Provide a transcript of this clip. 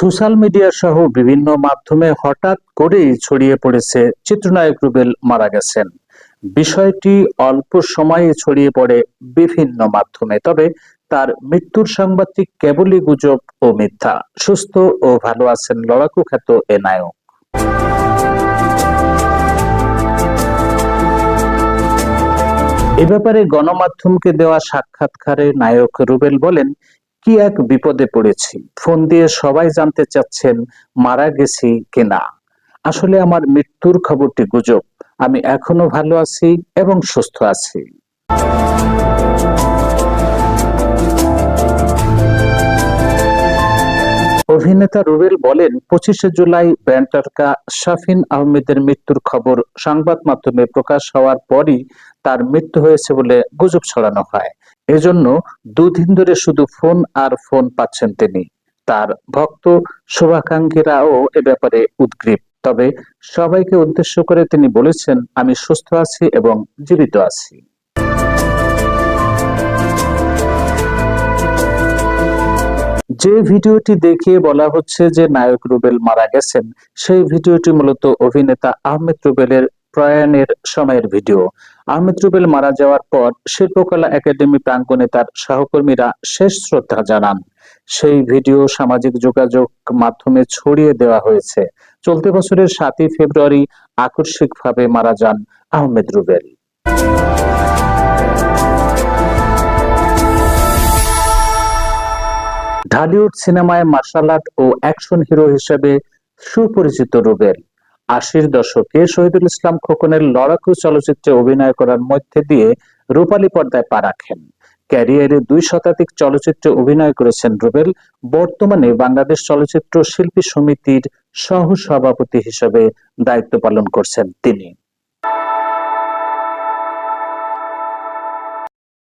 Social media সহ বিভিন্ন মাধ্যমে হঠাৎ করেই ছড়িয়ে পড়েছে চিত্রনায়ক রুবেল মারা গেছেন। বিষয়টি অল্প সময়ে ছড়িয়ে পড়ে বিভিন্ন মাধ্যমে, তবে তার মৃত্যুর সাংবাদিক কেবলই গুজব ও মিথ্যা। সুস্থ ও ভালো আছেন লড়াকু খ্যাত এ নায়ক। এ ব্যাপারে গণমাধ্যমকে দেওয়া সাক্ষাৎকারে নায়ক রুবেল বলেন কি এক বিপদে পড়েছি? ফোন দিয়ে সবাই জানতে চাচ্ছেন, মারা গেছি কিনা? আসলে আমার মৃত্যুর খবরটি গুজব। আমি এখনও ভালো আছি এবং সুস্থ আছি। অভিনেতা রুবেল বলেন, পঁচিশে জুলাই ব্যান্ড তারকা শাফিন আহমেদের মৃত্যুর খবর সংবাদ মাধ্যমে প্রকাশ হওয়ার পরই তার মৃত্যু হয়েছে বলে গুজব ছড়ানো হয়। এজন্য দুদিন ধরে শুধু ফোন আর ফোন পাচ্ছেন তিনি। তার ভক্ত শুভাকাঙ্ক্ষীরাও এ ব্যাপারে উদ্গ্রীব। তবে সবাইকে উদ্দেশ্য করে তিনি বলেছেন, আমি সুস্থ আছি এবং জীবিত আছি। যে ভিডিওটি দেখিয়ে বলা হচ্ছে যে নায়ক রুবেল মারা গেছেন, সেই ভিডিওটি মূলত অভিনেতা আহমেদ রুবেলের প্রয়াণের সময়ের ভিডিও। আহমেদ রুবেল মারা যাওয়ার পর শিল্পকলা একাডেমি প্রাঙ্গণে তার সহকর্মীরা শেষ শ্রদ্ধা জানান। সেই ভিডিও সামাজিক যোগাযোগ মাধ্যমে ছড়িয়ে দেওয়া হয়েছে। চলতি বছরের সাতই ফেব্রুয়ারি আকস্মিকভাবে মারা যান আহমেদ রুবেল। ঢালিউড সিনেমায় মার্শাল আর্ট ও অ্যাকশন হিরো হিসেবে সুপরিচিত রুবেল। আশির দশকে শহীদুল ইসলাম খোকনের লড়াকু চলচ্চিত্রে অভিনয় করার মধ্যে দিয়ে রূপালী পর্দায় পা রাখেন। ক্যারিয়ারে দুই শতাধিক চলচ্চিত্রে অভিনয় করেছেন রুবেল। বর্তমানে বাংলাদেশ চলচ্চিত্র শিল্পী সমিতির সহ সভাপতি হিসেবে দায়িত্ব পালন করছেন তিনি।